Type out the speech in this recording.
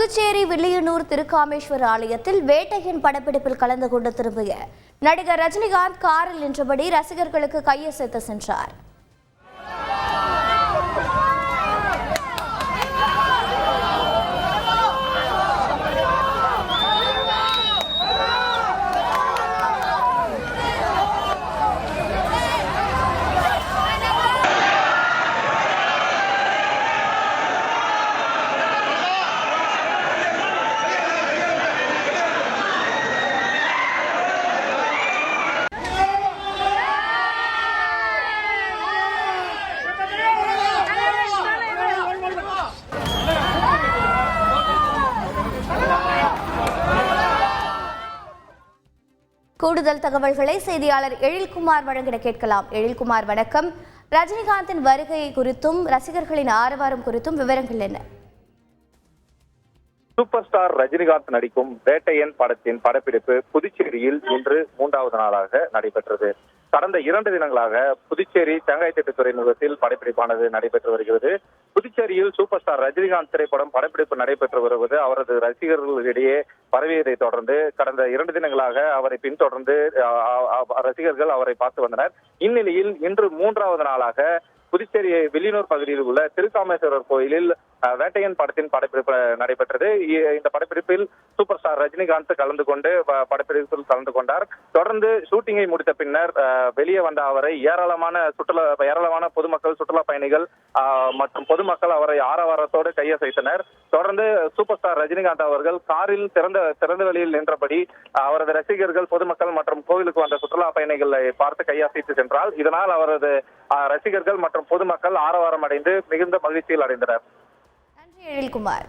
புதுச்சேரி வில்லியனூர் திருக்காமேஸ்வர் ஆலயத்தில் வேட்டையின் படப்பிடிப்பில் கலந்து கொண்டு திரும்பிய நடிகர் ரஜினிகாந்த் காரில் நின்றபடி ரசிகர்களுக்கு கையசைத்து சென்றார். கூடுதல் தகவல்களை செய்தியாளர் எழில்குமார் வழங்கிட கேட்கலாம். எழில்குமார் வணக்கம். ரஜினிகாந்தின் வருகை குறித்தும் ரசிகர்களின் ஆரவாரம் குறித்தும் விவரங்கள் என்ன? சூப்பர் ஸ்டார் ரஜினிகாந்த் நடிக்கும் வேட்டையன் படத்தின் படப்பிடிப்பு புதுச்சேரியில் இன்று மூன்றாவது நாளாக நடைபெற்றது. கடந்த இரண்டு தினங்களாக புதுச்சேரி தேங்காய் திட்டத்துறை நிறுவனத்தில் படப்பிடிப்பானது நடைபெற்று வருகிறது. புதுச்சேரியில் சூப்பர் ஸ்டார் ரஜினிகாந்த் திரைப்படம் படப்பிடிப்பு நடைபெற்று வருவது அவரது ரசிகர்களிடையே பரவியதை தொடர்ந்து கடந்த இரண்டு தினங்களாக அவரை பின்தொடர்ந்து அஹ், ரசிகர்கள் அவரை பார்த்து வந்தனர். இந்நிலையில் இன்று மூன்றாவது நாளாக புதுச்சேரி வில்லியனூர் பகுதியில் உள்ள திருக்காமேஸ்வரர் கோயிலில் அஹ், வேட்டையன் படத்தின் படப்பிடிப்பு நடைபெற்றது. இந்த படப்பிடிப்பில் சூப்பர் ஸ்டார் ரஜினிகாந்த் கலந்து கொண்டு ப- படப்பிடிப்பில் கலந்து கொண்டார் தொடர்ந்து ஷூட்டிங்கை முடித்த பின்னர் வெளியே வந்த அவரை ஏராளமான சுற்றுலா ஏராளமான பொதுமக்கள் சுற்றுலா பயணிகள் மற்றும் பொதுமக்கள் அவரை ஆரவாரத்தோடு கையசைத்தனர். தொடர்ந்து சூப்பர் ஸ்டார் ரஜினிகாந்த் அவர்கள் காரில் திறந்த திறந்த வெளியில் நின்றபடி அவரது ரசிகர்கள் பொதுமக்கள் மற்றும் கோவிலுக்கு வந்த சுற்றுலா பயணிகளை பார்த்து கையசைத்து சென்றால் இதனால் அவரது ரசிகர்கள் மற்றும் பொதுமக்கள் ஆரவாரம் அடைந்து மிகுந்த மகிழ்ச்சியில் அடைந்தனர். நன்றி எழில்குமார்